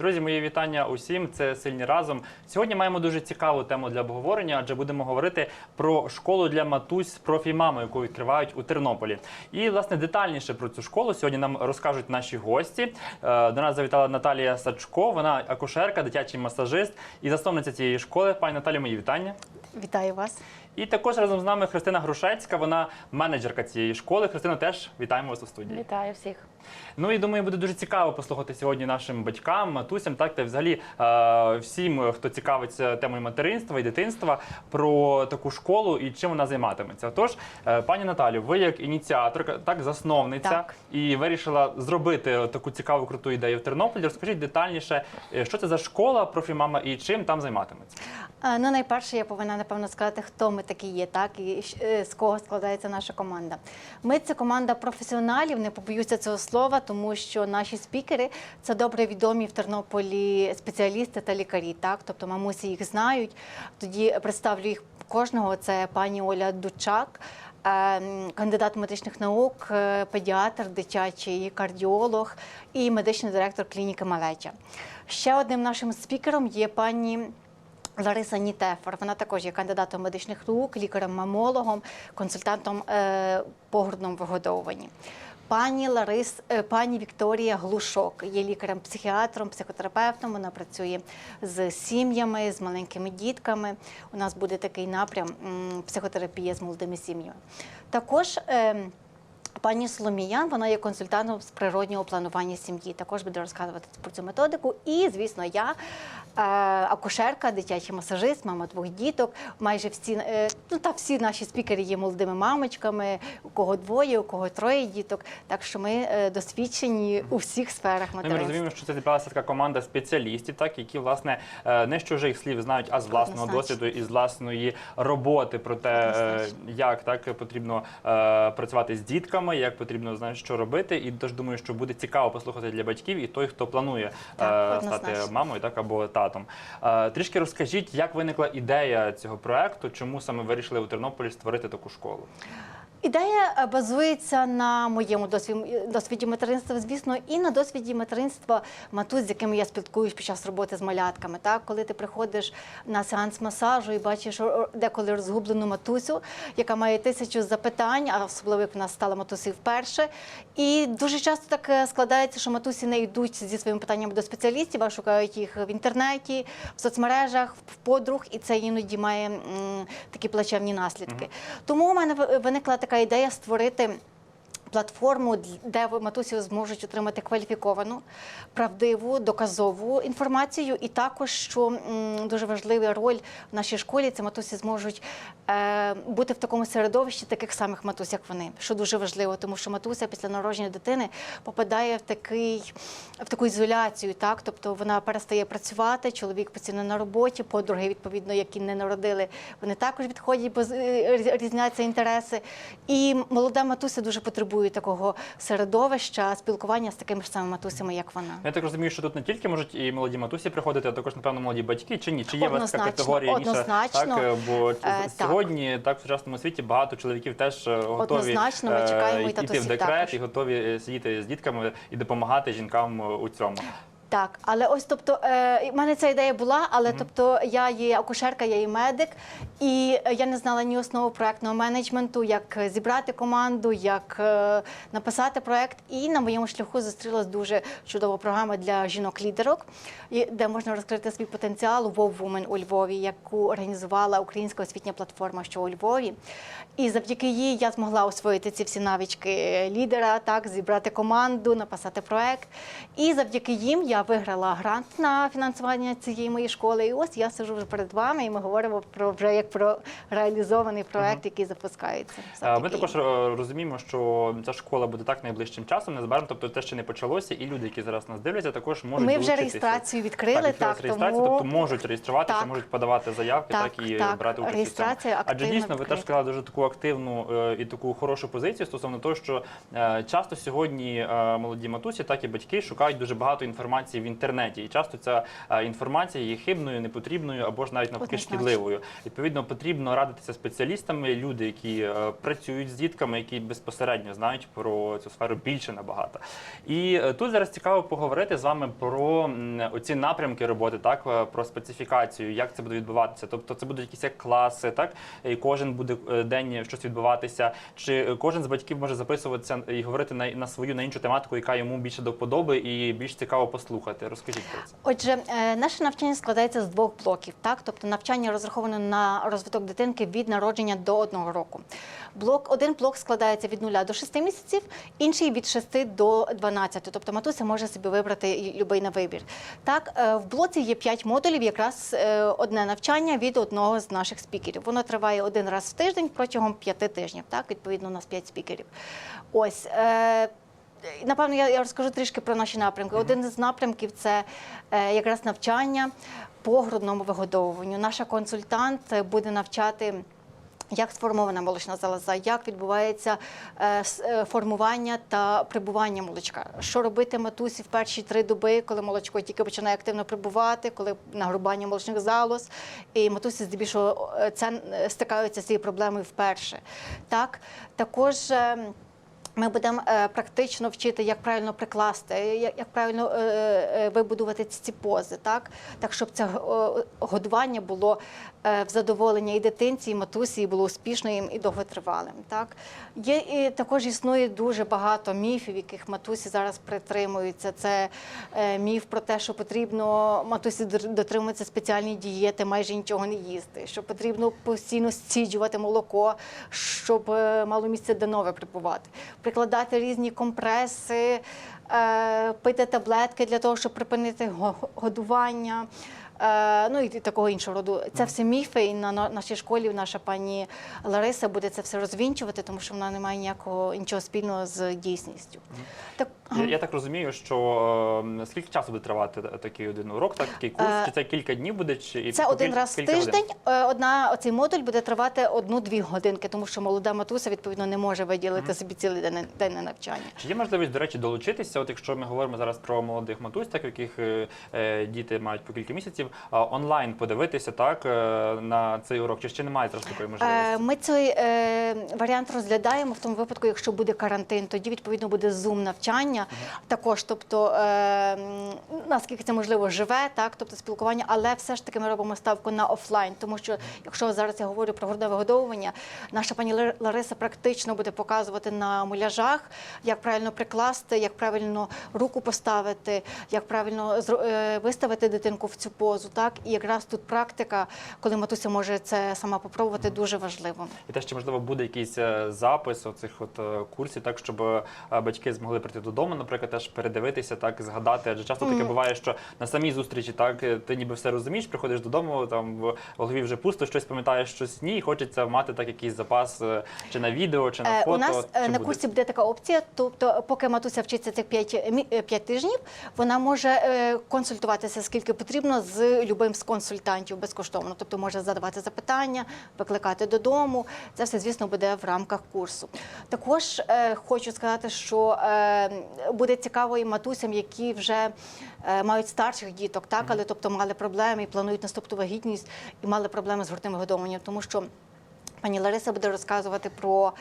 Друзі, мої вітання усім. Це сильні разом. Сьогодні маємо дуже цікаву тему для обговорення, адже будемо говорити про школу для матусь з профі-мами, яку відкривають у Тернополі. І власне детальніше про цю школу сьогодні нам розкажуть наші гості. Е, До нас завітала Наталія Сачко. Вона акушерка, дитячий масажист і засновниця цієї школи. Пані Наталі, мої вітання. Вітаю вас. І також разом з нами Христина Грушецька. Вона менеджерка цієї школи. Христина, теж вітаємо вас у студії. Вітаю всіх. Ну і думаю, буде дуже цікаво послухати сьогодні нашим батькам, матусям, так та взагалі е, всім, хто цікавиться темою материнства і дитинства, про таку школу і чим вона займатиметься. Тож, е, пані Наталю, ви як ініціаторка, так засновниця, Так. і вирішила зробити таку цікаву круту ідею в Тернополі. Розкажіть детальніше, е, що це за школа, профімама і чим там займатиметься. Е, Ну, найперше, я повинна напевно сказати, хто ми такі є, так і е, з кого складається наша команда. Ми це команда професіоналів, не побоюся цього слова, тому що наші спікери це добре відомі в Тернополі спеціалісти та лікарі. Так, тобто мамусі їх знають. Тоді представлю їх кожного. Це пані Оля Дучак. е, Кандидат медичних наук, е, педіатр, дитячий кардіолог і медичний директор клініки Малеча. Ще одним нашим спікером є пані Лариса Нітефер. Вона також є кандидатом медичних наук, лікарем-мамологом, консультантом е, по грудному вигодовуванні. Пані Ларис, е, пані Вікторія Глушок є лікарем-психіатром, психотерапевтом. Вона працює з сім'ями, з маленькими дітками. У нас буде такий напрям психотерапія з молодими сім'ями. Також е, Пані Соломіян, вона є консультантом з природнього планування сім'ї. Також буде розказувати про цю методику. І, звісно, я е, акушерка, дитячий масажист, мама двох діток. Майже всі е, ну та всі наші спікери є молодими мамочками, у кого двоє, у кого троє діток. Так що ми е, досвідчені у всіх сферах Ну, і Ми розуміємо, що це зібралася така команда спеціалістів, так які власне не з чужих слів знають, а з власного досвіду і з власної роботи про те, як так потрібно працювати з дітками, як потрібно знати, що робити. І теж думаю, що буде цікаво послухати для батьків і той, хто планує Так, е, стати мамою, так або татом. Е, трішки розкажіть, як виникла ідея цього проекту, чому саме вирішили у Тернополі створити таку школу? Ідея е, базується на моєму досвіді, досвіді материнства, звісно, і на досвіді материнства матусь, з якими я спілкуюсь під час роботи з малятками. Так, коли ти приходиш на сеанс масажу і бачиш деколи розгублену матусю, яка має тисячу запитань, а особливо як вона стала матусею вперше. І дуже часто так е, складається, що матусі не йдуть зі своїми питаннями до спеціалістів, а шукають їх в інтернеті, в соцмережах, в подруг, і це іноді має м, такі плачевні наслідки. Тому у мене виникла така ідея створити. Платформу, де матусі зможуть отримати кваліфіковану, правдиву, доказову інформацію, і також, що дуже важлива роль в нашій школі, це матусі зможуть е, бути в такому середовищі таких самих матусь, як вони, що дуже важливо, тому що матуся після народження дитини попадає в такий в таку ізоляцію, так тобто вона перестає працювати, чоловік постійно на роботі, подруги, відповідно, які не народили, вони також відходять, бо різняться інтереси. І молода матуся дуже потребує такого середовища, спілкування з такими ж самими матусями, як вона. Я так розумію, що тут не тільки можуть і молоді матусі приходити, а також, напевно, молоді батьки, чи ні? Чи є вас така категорія однозначно. Ніша, Так, е, бо Е, сьогодні так. так в сучасному світі багато чоловіків теж е, готові Однозначно, ми е, чекаємо і йти в декрет також. і готові е, сидіти з дітками і допомагати жінкам е, у цьому. Так, але ось тобто, е, в мене ця ідея була, але тобто я є акушерка, я є медик, і я не знала ні основу проектного менеджменту, як зібрати команду, як е, написати проект. І на моєму шляху зустрілась дуже чудова програма для жінок-лідерок, де можна розкрити свій потенціал Wow Women у Львові, яку організувала українська освітня платформа, що у Львові. І завдяки їй я змогла освоїти ці всі навички лідера, так зібрати команду, написати проект. І завдяки їм я виграла грант на фінансування цієї моєї школи. І ось я сижу вже перед вами, і ми говоримо про вже як про реалізований проект, який запускається. Ми також е, розуміємо, що ця школа буде так найближчим часом, незабаром, тобто те ще не почалося, і люди, які зараз нас дивляться, також можуть Ми вже реєстрацію відкрили, так, так, реєстрацію, тому- тобто можуть реєструватися, Так. можуть подавати заявки, так, Так, і так, брати участь. реєстрація. Адже дійсно ви теж сказали дуже таку активну е, і таку хорошу позицію стосовно того, що е, часто сьогодні молоді матусі, так і батьки шукають дуже багато інформації. Інформації в інтернеті. І часто ця е, інформація є хибною, непотрібною або ж навіть навпаки шкідливою. Відповідно, потрібно радитися спеціалістами, люди, які е, працюють з дітками, які безпосередньо знають про цю сферу більше набагато. І е, тут зараз цікаво поговорити з вами про оці напрямки роботи, так про специфікацію, як це буде відбуватися. Тобто, це будуть якісь як класи, так і кожен буде день щось відбуватися. Чи кожен з батьків може записуватися і говорити на, на свою на іншу тематику, яка йому більше до вподоби і більш цікаво послухати. Розкажіть про це. Отже, е, наше навчання складається з двох блоків. Так, тобто навчання розраховано на розвиток дитинки від народження до одного року. Блок один блок складається від 0 до 6 місяців, інший від 6 до 12. Тобто матуся може собі вибрати любий на вибір. Так, е, в блоці є 5 модулів, якраз е, одне навчання від одного з наших спікерів. Воно триває один раз в тиждень протягом 5 тижнів. Так, відповідно, у нас 5 спікерів. Ось. Напевно, я, розкажу трішки про наші напрямки. Один з напрямків це е, якраз навчання по грудному вигодовуванню. Наша консультант буде навчати. Як сформована молочна залоза, як відбувається е, е, формування та прибування молочка? Що робити матусі в перші три доби, коли молочко тільки починає активно прибувати, коли нагрубання молочних залоз, і матусі здебільшого це стикаються з цією проблемою вперше. Так також. Ми будемо е, практично вчити, як правильно прикласти, як, правильно е, е, вибудувати ці пози, так, так щоб це годування було в задоволення і дитинці, і матусі, і було успішним і довготривалим. Так. Є і також існує дуже багато міфів, яких матусі зараз притримуються. Це міф про те, що потрібно матусі дотримуватися спеціальні дієти, майже нічого не їсти, що потрібно постійно стіджувати молоко, щоб мало місце де нове припувати, прикладати різні компреси, е, пити таблетки для того, щоб припинити годування. Е, Ну і такого іншого роду. Це все міфи, і на на- нашій школі наша пані Лариса буде це все розвінчувати, тому що вона не має ніякого нічого спільного з дійсністю. Так, Я, я так розумію, що е, скільки часу буде тривати такий один урок, так такий курс? Е, Чи це кілька днів буде? Чи Це один раз в кілька годин? тиждень. Е, Одна оцей модуль буде тривати одну-дві годинки, тому що молода матуся відповідно не може виділити собі цілий день, день на навчання. Чи є можливість, до речі, долучитися? От якщо ми говоримо зараз про молодих матусь, так яких е, діти мають по кілька місяців, онлайн подивитися так е, на цей урок, чи ще немає зараз такої можливості? Е, Ми цей е, варіант розглядаємо в тому випадку, якщо буде карантин, тоді відповідно буде зум навчання. Також, тобто наскільки це можливо живе, так тобто спілкування, але все ж таки ми робимо ставку на офлайн, тому що якщо зараз я говорю про грудне вигодовування, наша пані Лариса практично буде показувати на муляжах, як правильно прикласти, як правильно руку поставити, як правильно виставити дитинку в цю позу. Так і якраз тут практика, коли матуся може це сама попробувати, дуже важливо. І те, що можливо буде якийсь е, запис оцих от е, курсів, так щоб е, батьки змогли прийти додому, наприклад, теж передивитися, так згадати. Адже часто таке буває, що на самій зустрічі так ти ніби все розумієш, приходиш додому, там в голові вже пусто, щось пам'ятаєш, щось ні, і хочеться мати так якийсь запас чи на відео, чи на фото. У нас Чи на буде? курсі буде така опція. Тобто, поки матуся вчиться цих 5, тижнів, вона може консультуватися скільки потрібно з любим з консультантів безкоштовно. Тобто може задавати запитання, викликати додому. Це все, звісно, буде в рамках курсу. Також е, хочу сказати, що е, буде цікаво і матусям, які вже е, мають старших діток, так, але тобто мали проблеми і планують наступну вагітність і мали проблеми з грудним вигодовуванням, тому що. Пані Лариса буде розказувати про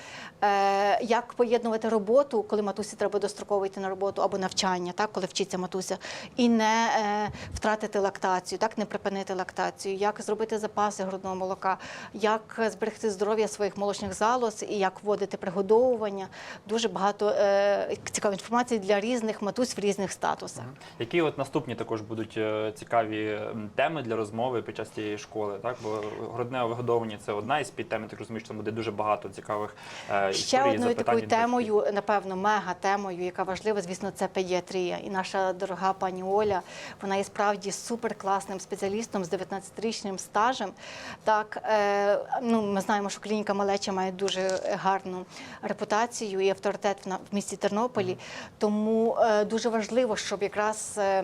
е, як поєднувати роботу, коли матусі треба достроково йти на роботу або навчання, так коли вчиться матуся, і не е, втратити лактацію, так не припинити лактацію, як зробити запаси грудного молока, як зберегти здоров'я своїх молочних залоз і як вводити пригодовування. Дуже багато е, цікавої інформації для різних матусь в різних статусах. Які от наступні також будуть е, цікаві теми для розмови під час цієї школи? Так, бо грудне вигодовування це одна із підтем. Так розумію, що там буде дуже багато цікавих е, Ще історій, одною такою темою, напевно, мега темою, яка важлива, звісно, це педіатрія. І наша дорога пані Оля, вона є справді суперкласним спеціалістом з 19-річним стажем. Так, е, ну, ми знаємо, що клініка малеча має дуже гарну репутацію і авторитет в в місті Тернополі. Тому е, дуже важливо, щоб якраз. е,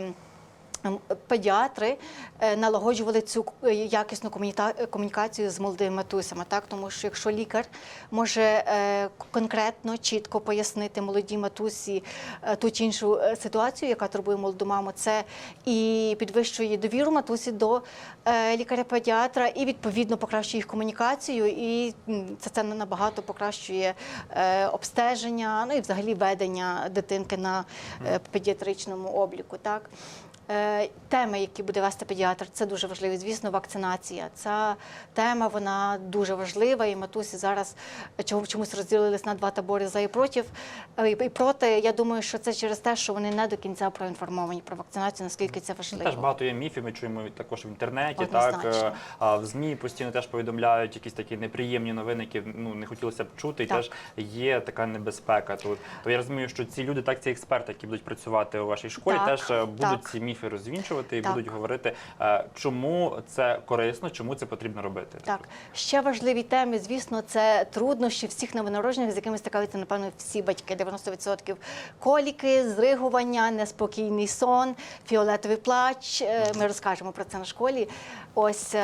Педіатри е, налагоджували цю е, якісну комунікацію з молодими матусями, так тому що якщо лікар може е, конкретно, чітко пояснити молодій матусі е, ту чи іншу е, ситуацію, яка турбує молоду маму, це і підвищує довіру матусі до е, лікаря-педіатра, і відповідно покращує їх комунікацію, і це, це набагато покращує е, обстеження, ну і взагалі ведення дитинки на е, педіатричному обліку. Так. Е, Теми, які буде вести педіатр, це дуже важливо. Звісно, вакцинація. Ця тема вона дуже важлива. І матусі зараз чомусь розділились на два табори за і проти. е, І проти. Я думаю, що це через те, що вони не до кінця проінформовані про вакцинацію, наскільки це важливо. Теж багато є міфів, ми чуємо також в інтернеті, так Однозначно. е, а в ЗМІ постійно теж повідомляють якісь такі неприємні новини, які ну не хотілося б чути. І Так. теж є така небезпека. Тут то я розумію, що ці люди, так ці експерти, які будуть працювати у вашій школі, Так, теж будуть так. ці міфи розвінчувати і Так. будуть говорити, е, чому це корисно, чому це потрібно робити. Так, ще важливі теми, звісно, це труднощі всіх новонароджених, з якими стикаються, напевно, всі батьки, 90%. Коліки, зригування, неспокійний сон, фіолетовий плач. Е, Ми розкажемо про це на школі. Ось.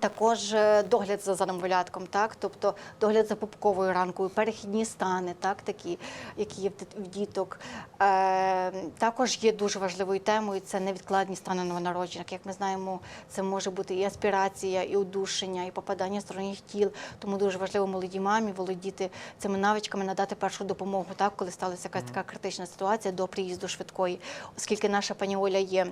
Також е, догляд за за так, тобто догляд за пупковою ранкою, перехідні стани, так, такі, які є в діток. Е, також є дуже важливою темою це невідкладні стани новонароджених. Як ми знаємо, це може бути і аспірація, і удушення, і попадання сторонніх тіл. Тому дуже важливо молодій мамі володіти цими навичками, надати першу допомогу, так, коли сталася якась така критична ситуація до приїзду швидкої, оскільки наша пані Оля є.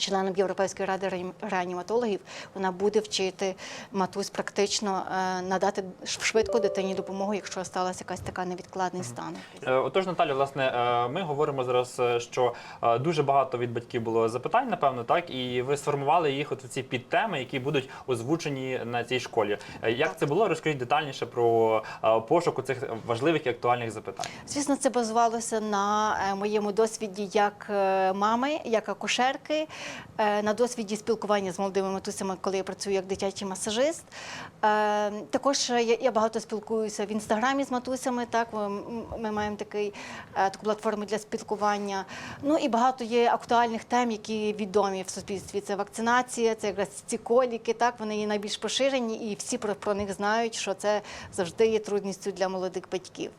Членом Європейської ради реанім- реаніматологів вона буде вчити матусь практично е, надати швидко дитині допомогу, якщо сталася якась така невідкладний стан. Е, Отож, Наталя, власне, е, ми говоримо зараз, що дуже багато від батьків було запитань, напевно, так, і ви сформували їх от ці підтеми, які будуть озвучені на цій школі. Як це було? Розкажіть детальніше про пошук цих важливих і актуальних запитань. Звісно, це базувалося на моєму досвіді як мами, як акушерки, на досвіді спілкування з молодими матусями, коли я працюю як дитячий масажист. Е, Також я, багато спілкуюся в інстаграмі з матусями. Так ми, маємо такий е, таку платформу для спілкування. Ну і багато є актуальних тем, які відомі в суспільстві. Це вакцинація, це якраз ці коліки. Так вони є найбільш поширені, і всі про, про них знають, що це завжди є трудністю для молодих батьків.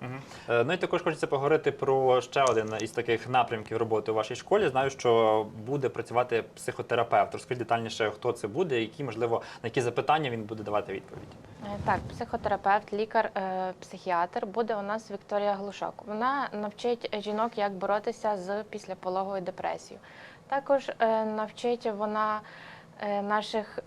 Е, Ну і також хочеться поговорити про ще один із таких напрямків роботи у вашій школі. Знаю, що буде працювати психотерапевт. Розкажіть детальніше, хто це буде, які можливо на які запитання він буде давати відповідь. Е, Так, психотерапевт, лікар, е, психіатр буде у нас Вікторія Глушак. Вона навчить жінок, як боротися з післяпологовою депресією. Також е, навчить вона наших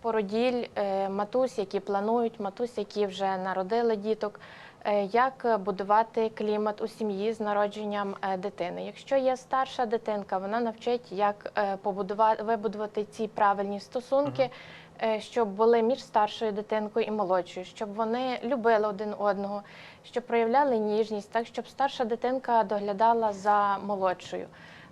породіль, матусь, які планують, матусь, які вже народили діток. Е, Як будувати клімат у сім'ї з народженням е, дитини? Якщо є старша дитинка, вона навчить, як е, побудувати вибудувати ці правильні стосунки, щоб були між старшою дитинкою і молодшою, щоб вони любили один одного, щоб проявляли ніжність, так щоб старша дитинка доглядала за молодшою.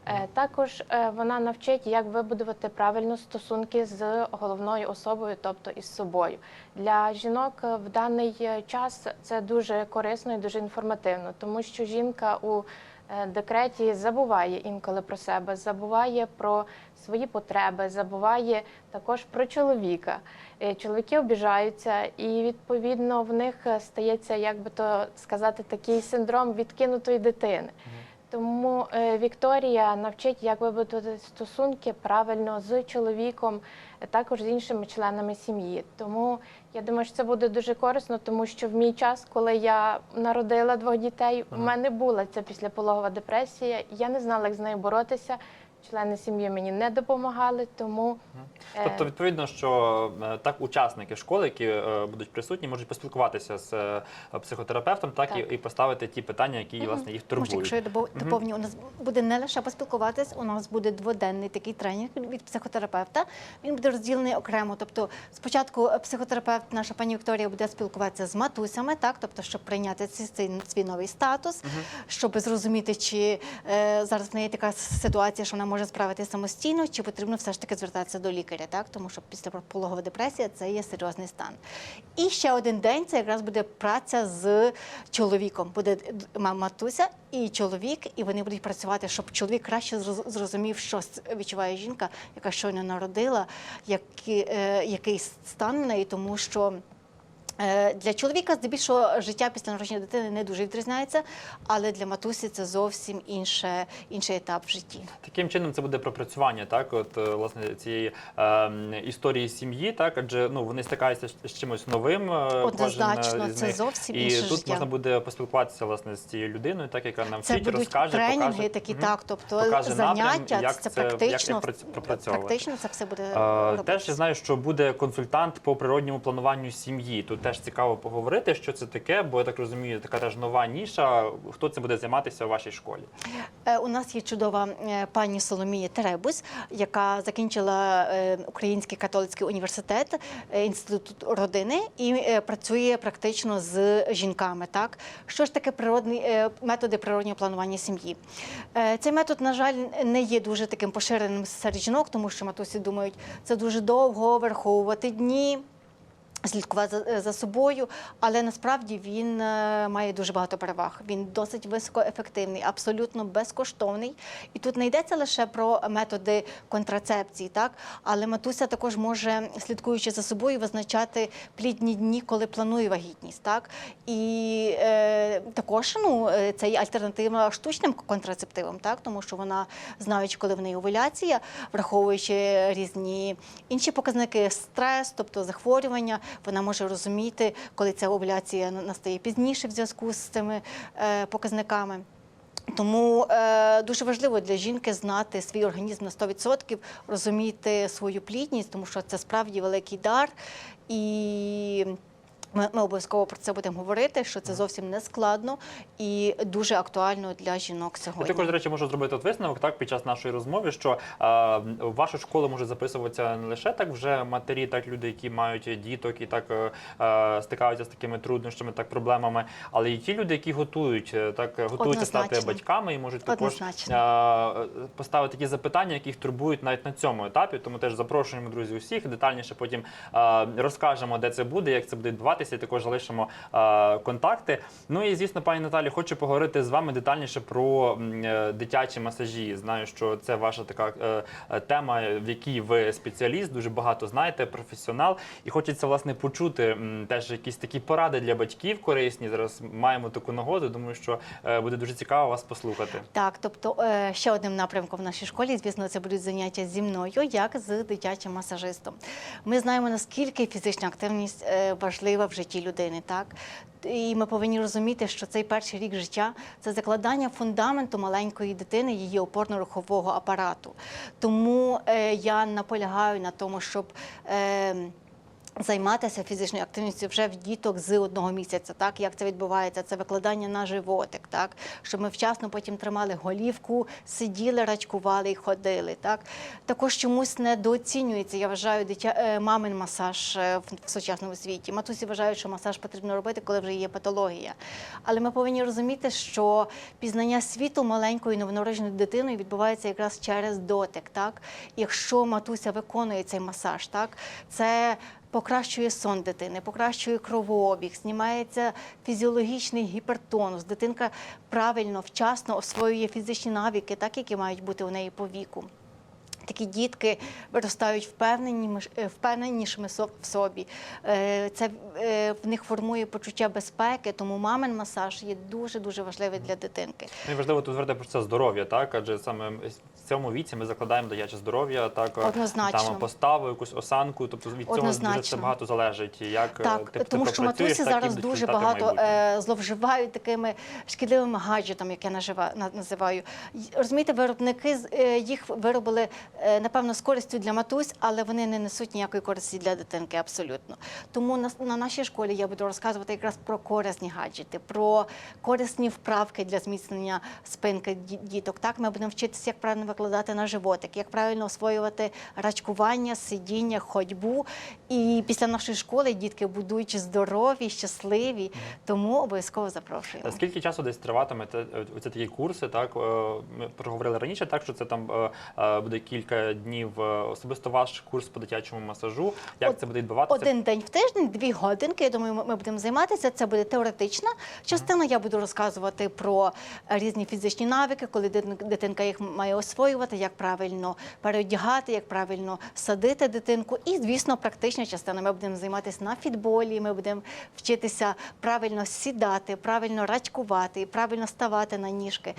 Е, Також е, вона навчить, як вибудувати правильно стосунки з головною особою, тобто із собою. Для жінок е, в даний час це дуже корисно і дуже інформативно, тому що жінка у декреті забуває інколи про себе, забуває про свої потреби, забуває також про чоловіка. Чоловіки обіжаються, і відповідно в них стається, як би то сказати, такий синдром відкинутої дитини. Тому е, Вікторія навчить, як вибудувати стосунки правильно з чоловіком, також з іншими членами сім'ї. Тому я думаю, що це буде дуже корисно, тому що в мій час, коли я народила двох дітей, у мене була ця післяпологова депресія. Я не знала, як з нею боротися. Члени сім'ї мені не допомагали, тому е, Тобто, відповідно, що е, так учасники школи, які е, будуть присутні, можуть поспілкуватися з е, психотерапевтом, так, Так. І, і поставити ті питання, які власне їх Може, турбують. якщо я доповню, у нас буде не лише поспілкуватись, у нас буде дводенний такий тренінг від психотерапевта. Він буде розділений окремо. Тобто, спочатку психотерапевт, наша пані Вікторія, буде спілкуватися з матусями, так, тобто, щоб прийняти цей, цей свій новий статус, щоб зрозуміти, чи е, зараз в неї така ситуація, що вона може може справитися самостійно, чи потрібно все ж таки звертатися до лікаря, так тому що після пологова депресія це є серйозний стан. І ще один день це якраз буде праця з чоловіком. Буде ма- матуся і чоловік, і вони будуть працювати, щоб чоловік краще зрозумів, що відчуває жінка, яка щойно народила, який, е, який стан в неї, тому що. Е, Для чоловіка здебільшого життя після народження дитини не дуже відрізняється, але для матусі це зовсім інше, інший етап в житті. Таким чином це буде пропрацювання, так, от е, власне цієї е, історії сім'ї, так, адже ну вони стикаються з- чимось новим. е, кожен, Однозначно, це зовсім і інше тут життя. можна буде поспілкуватися власне з цією людиною, так яка нам Це вчить, будуть розкаже, тренінги покаже. такі, Мгм. так, тобто Покаже заняття, напрям, як це, це- практично, як пропрацьовувати. практично це все буде Е. Теж я знаю, що буде консультант по природньому плануванню сім'ї. Тут теж цікаво поговорити, що це таке, бо я так розумію, така теж нова ніша. Хто цим буде займатися у вашій школі? Е, У нас є чудова е, пані Соломія Теребус, яка закінчила е, Український католицький університет, інститут родини і працює практично з жінками. Так що ж таке природні методи природнього планування сім'ї? Цей метод, на жаль, не є дуже таким поширеним серед жінок, тому що матусі думають, це дуже довго враховувати дні слідкувати за, собою, але насправді він е, має дуже багато переваг. Він досить високоефективний, абсолютно безкоштовний. І тут не йдеться лише про методи контрацепції, так але матуся також може, слідкуючи за собою, визначати плідні дні, коли планує вагітність. Так і е, також ну е, це є альтернатива штучним контрацептивам, так тому що вона знаючи, коли в неї овуляція, враховуючи різні інші показники, стрес, тобто захворювання, вона може розуміти, коли ця овуляція настає пізніше в зв'язку з цими е, показниками. Тому е, дуже важливо для жінки знати свій організм на 100%, розуміти свою плідність, тому що це справді великий дар. І ми, ми обов'язково про це будемо говорити, що це зовсім не складно і дуже актуально для жінок Я також, до речі, можу зробити от висновок так під час нашої розмови, що е, в вашу школу можуть записуватися не лише так вже матері, так люди, які мають діток і так е, е, стикаються з такими труднощами, так проблемами, але і ті люди, які готують, е, так готуються стати батьками і можуть також е, поставити такі запитання, які їх турбують навіть на цьому етапі. Тому теж запрошуємо друзі усіх детальніше. Потім е, розкажемо, де це буде, як це буде відбуватися, і також залишимо контакти. Ну і звісно, пані Наталі, хочу поговорити з вами детальніше про е, дитячі масажі. Знаю, що це ваша така е, е, тема, в якій ви спеціаліст, дуже багато знаєте, професіонал. І хочеться власне почути теж якісь такі поради для батьків корисні. Зараз маємо таку нагоду. Думаю, що буде дуже цікаво вас послухати. Так, тобто ще одним напрямком в нашій школі, звісно, це будуть заняття зі мною, як з дитячим масажистом. Ми знаємо, наскільки фізична активність важлива в житті людини, так? І ми повинні розуміти, що цей перший рік життя це закладання фундаменту маленької дитини, її опорно-рухового апарату. Тому е, я наполягаю на тому, щоб. Е, Займатися фізичною активністю вже в діток з одного місяця, так як це відбувається? Це викладання на животик, так щоб ми вчасно потім тримали голівку, сиділи, рачкували і ходили. Так також чомусь недооцінюється. Я вважаю, дитя е, мамин масаж е, в сучасному світі. Матусі вважають, що масаж потрібно робити, коли вже є патологія. Але ми повинні розуміти, що пізнання світу маленькою новонародженою дитиною відбувається якраз через дотик. Так, якщо матуся виконує цей масаж, так це покращує сон дитини, покращує кровообіг, знімається фізіологічний гіпертонус. Дитинка правильно, вчасно освоює фізичні навики, так які мають бути у неї по віку. Такі дітки виростають впевнені, впевненішими в собі. Е, Це е, в них формує почуття безпеки, тому мамин масаж є дуже дуже важливий для дитинки. І важливо тут звернути про це здоров'я, так адже саме цьому віці ми закладаємо дитяче здоров'я, так Однозначно. там поставу, якусь осанку. Тобто від цього дуже це багато залежить. Як е, Так, ти, ти тому що матусі зараз дуже багато е, зловживають такими шкідливими гаджетами, як я називаю. Розумієте, виробники е, їх виробили е, напевно, з користю для матусь, але вони не несуть ніякої користі для дитинки абсолютно. Тому на, на нашій школі я буду розказувати якраз про корисні гаджети, про корисні вправки для зміцнення спинки діток. Так, ми будемо вчитися, як правильно викладати на животик, як правильно освоювати рачкування, сидіння, ходьбу. І після нашої школи дітки будуть здорові, щасливі. Тому обов'язково запрошуємо. Скільки часу десь триватиме те- е, такі курси? Так е, ми проговорили раніше, так що це там е, буде кілька днів. Особисто ваш курс по дитячому масажу. Як Од- це буде відбуватися? Один день в тиждень, дві годинки. Я думаю, ми- будемо займатися. Це буде теоретична частина. Я буду розказувати про різні фізичні навики, коли дитин- дитинка їх має освоювати, як правильно переодягати, як правильно садити дитинку. І, звісно, практична частина. Ми будемо займатися на фітболі. Ми будемо вчитися правильно сідати, правильно рачкувати, правильно ставати на ніжки.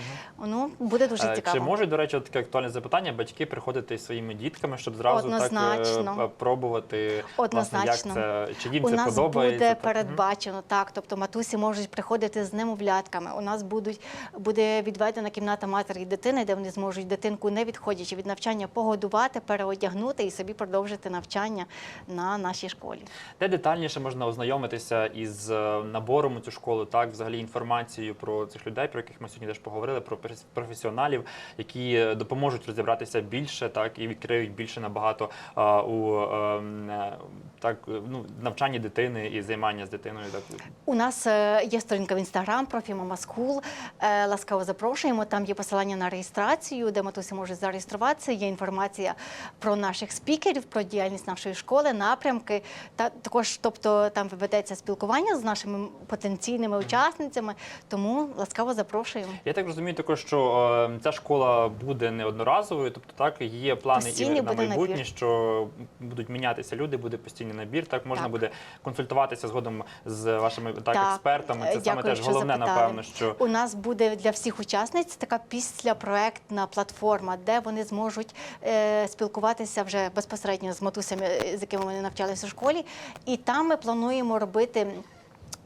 Ну буде дуже Е, цікаво. Чи можуть, до речі, таке актуальне запитання, батьки приходити зі своїми дітками, щоб зразу Однозначно. так е, пробувати власне, як Однозначно. це, чи їм У це нас подобається? буде передбачено так. Тобто матусі можуть приходити з немовлятками. У нас будуть буде відведена кімната матері і дитини, де вони зможуть дитинку, не відходячи від навчання, погодувати, переодягнути і собі продовжити навчання на нашій школі. Де детальніше можна ознайомитися із е, набором у цю школу, так взагалі інформацією про цих людей, про яких ми сьогодні теж поговорили, про професіоналів, які е, допоможуть розібратися більше, так і відкриють більше набагато а, у ем, е, так ну навчанні дитини і займання з дитиною. Так У нас е, є сторінка в інстаграм, профі Мама Скул. Е, Ласкаво запрошуємо. Там є посилання на реєстрацію, де матусі можуть зареєструватися. Є інформація про наших спікерів, про діяльність нашої школи, напрямки. Та також, тобто, там ведеться спілкування з нашими потенційними учасницями. Тому ласкаво запрошуємо. Я так розумію, також що е, ця школа буде неодноразовою, тобто так є плани і на майбутнє, набір. що будуть мінятися люди, буде постійний набір. Так можна Так. буде консультуватися згодом з вашими так, Так, експертами. Це е, саме теж головне, запитали. напевно, що У нас буде для всіх учасниць така післяпроектна платформа, де вони зможуть е, спілкуватися вже безпосередньо з матусями, е, з якими вони навчалися у школі. І там ми плануємо робити.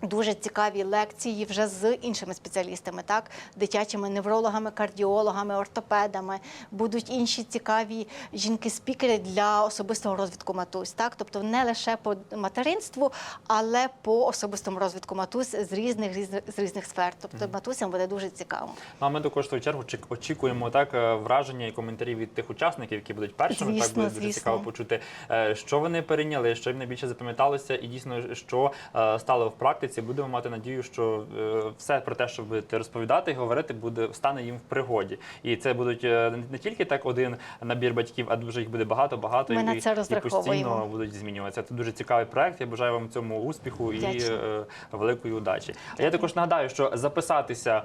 Дуже цікаві лекції вже з іншими спеціалістами, так дитячими неврологами, кардіологами, ортопедами. Будуть інші цікаві жінки-спікери для особистого розвитку матусь. Так, тобто не лише по материнству, але по особистому розвитку матусь з різних різних з різних сфер. Тобто матусям буде дуже цікаво. Ну, а ми також в свою чергу очікуємо так е, враження і коментарі від тих учасників, які будуть першими. так Звісно, буде дуже цікаво почути, е, що вони перейняли, що їм найбільше запам'яталося, і дійсно що е, стало в практиці. Будемо мати надію, що е, все про те, що будете розповідати і говорити, буде стане їм в пригоді. І це будуть е, не тільки так один набір батьків, а дуже їх буде багато, багато Ми і, на це і постійно будуть змінюватися. Це дуже цікавий проект. Я бажаю вам цьому успіху і е, великої удачі. А я також нагадаю, що записатися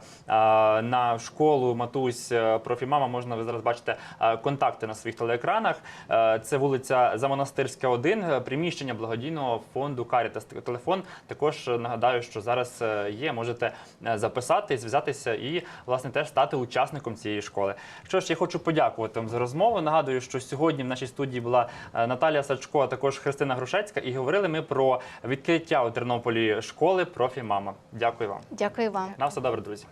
на школу Матусь профімама можна. Ви зараз бачите контакти на своїх телеекранах. Це вулиця Замонастирська, 1, е, приміщення благодійного фонду Карітас. Телефон також е, нагадаю, що зараз е, є. Можете е, записати, зв'язатися і власне теж стати учасником цієї школи. Що ж, я хочу подякувати вам за розмову. Нагадую, що сьогодні в нашій студії була е, Наталія Сачко, а також Христина Грушецька, і говорили ми про відкриття у Тернополі школи профі мама. Дякую вам. Дякую вам. На все добре, друзі.